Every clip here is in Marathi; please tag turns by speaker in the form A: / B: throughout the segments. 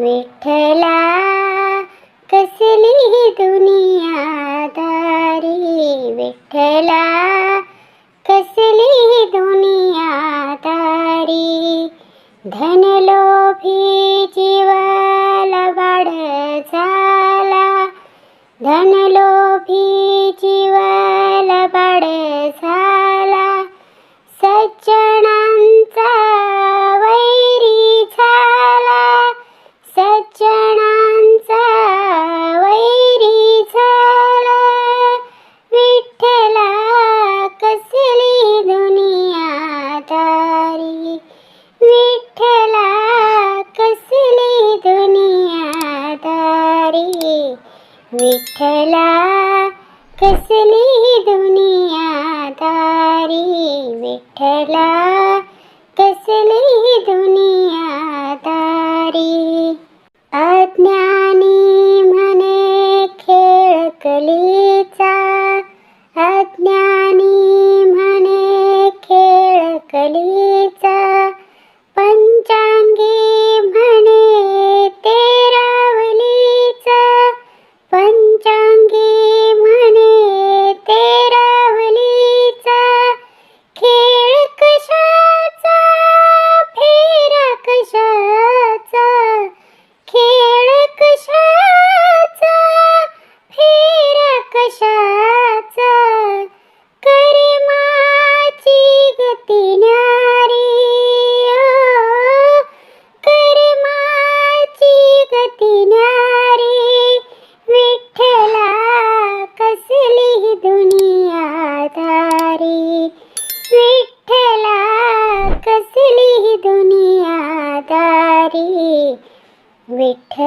A: विठ्ठला कसली दुनिया दारी विठ्ठला कसली दुनिया दारी धनलोभी जीवाला वाढ झाला. धन कला कसली दुनियादारी विठ्ठला. कसली दुनियादारी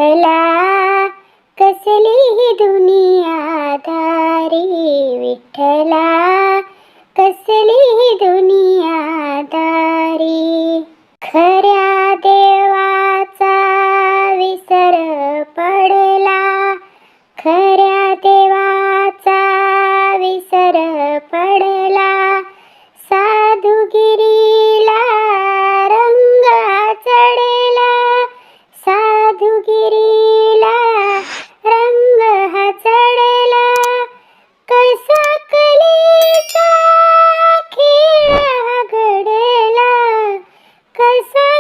A: मला कसली दुनिया दारी विठ्ठला? कसली दुनिया दारी ese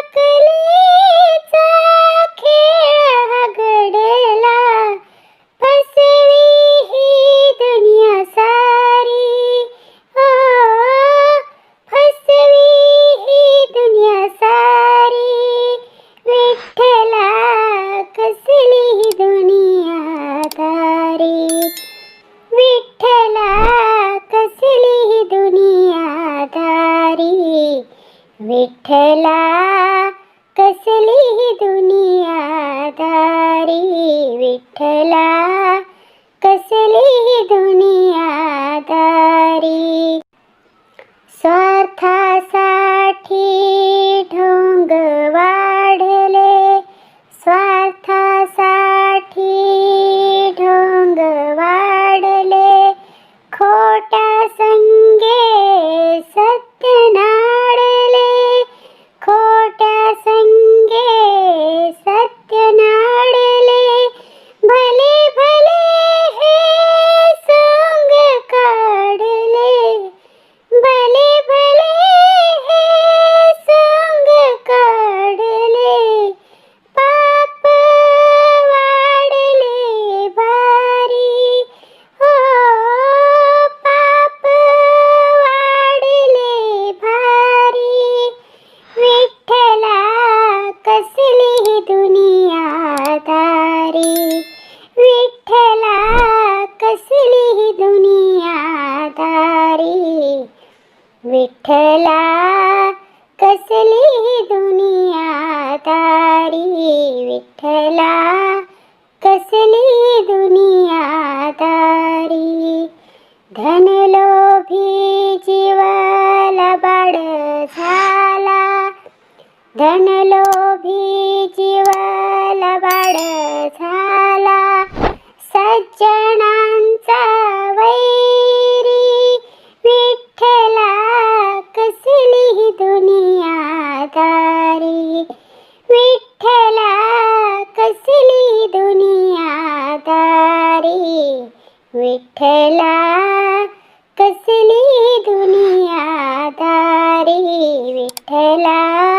A: विठ्ठला कसली दुनियादारी स्वार्थासा दुनियादारी विठ्ठला कसली दुनियादारी विठ्ठला कसली दुनियादारी विठ्ठला कसली दुनियादारी धनलोभी जीवाला बाड झाला. धन विठ्ठला कसली दुनिया दुनियादारी विठ्ठला कसली दुनिया दुनियादारी विठ्ठला